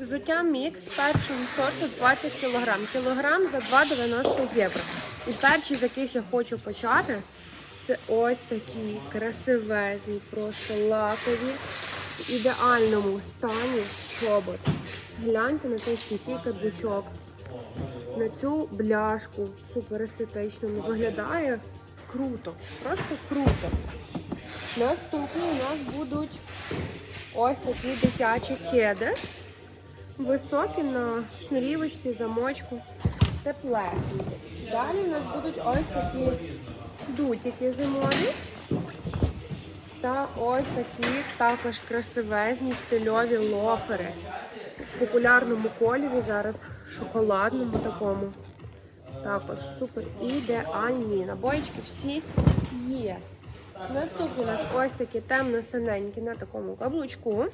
Взуття мікс першого сорту 20 кг. Кілограм за 2,90 євро. І перші, з яких я хочу почати, це ось такі красивезні, просто лакові, в ідеальному стані чобот. Гляньте на цей стійкий каблучок, на цю бляшку супер естетично. Виглядає круто, просто круто. Наступні у нас будуть ось такі дитячі кеди. Високі на шнурівочці, замочку, теплесенькі. Далі в нас будуть ось такі дутики зимові. Та ось такі також красивезні стильові лофери. В популярному кольорі зараз шоколадному такому. Також супер ідеальні. Набоїчки всі є. Наступні у нас ось такі темно-синенькі на такому каблучку.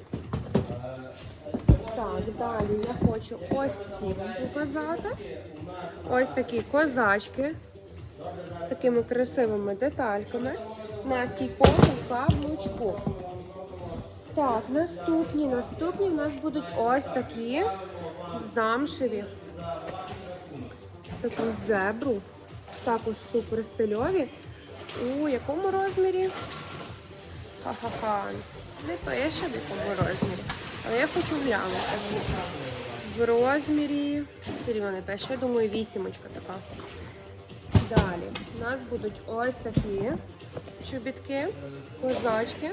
Так, далі я хочу ось ці вам показати. Ось такі козачки з такими красивими детальками на стійковому каблучку. Так, наступні, наступні в нас будуть ось такі замшеві. Таку зебру. Також супер стильові. У якому розмірі? Ха-ха-ха. Не пише в якому розмірі. Але я хочу глянути. В розмірі. Все рівно не пише. Я думаю, вісімочка така. Далі. У нас будуть ось такі чобітки, козачки.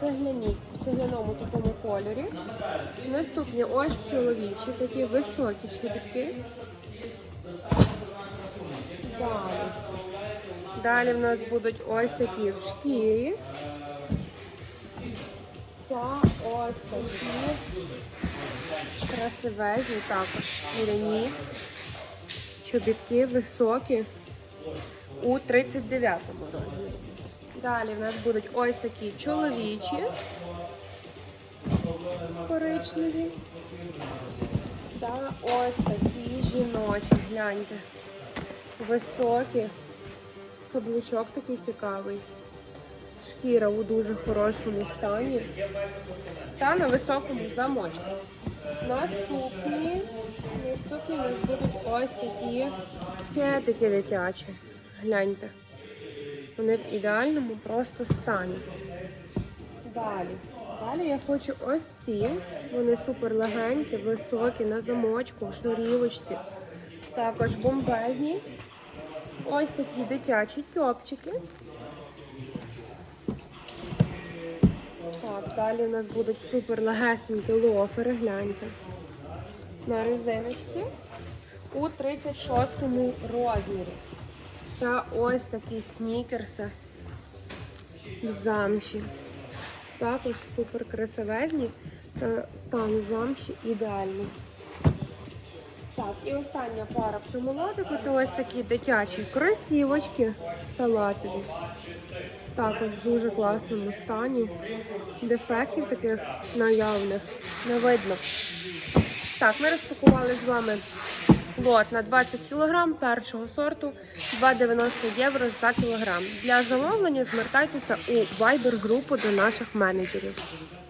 Цегляні, в цегляному такому кольорі. Наступні ось чоловічі, такі високі чобітки. Далі. Далі в нас будуть ось такі в шкірі. Та ось такі красивезні, також шкіряні. Чобітки високі у 39-му розмірі. Далі в нас будуть ось такі чоловічі, коричневі. Та ось такі жіночі, гляньте. Високі. Каблучок такий цікавий. Шкіра у дуже хорошому стані. Та на високому замочку. Наступні, наступні у нас будуть ось такі кетики дитячі. Гляньте. Вони в ідеальному просто стані. Далі. Далі я хочу ось ці. Вони супер легенькі, високі, на замочку, в шнурівочці. Також бомбезні. Ось такі дитячі тьопчики. Далі у нас будуть супер легесенькі лофери, гляньте. На резиночці у 36 розмірі. Та ось такі снікерси в замші. Також супер красивезні. Та стан замші ідеальний. Так, і остання пара в цьому лотику це ось такі дитячі кросівочки салатові. Також в дуже класному стані. Дефектів таких наявних не видно. Так, ми розпакували з вами лот на 20 кг першого сорту 2,90 євро за кілограм. Для замовлення звертайтеся у Viber групу до наших менеджерів.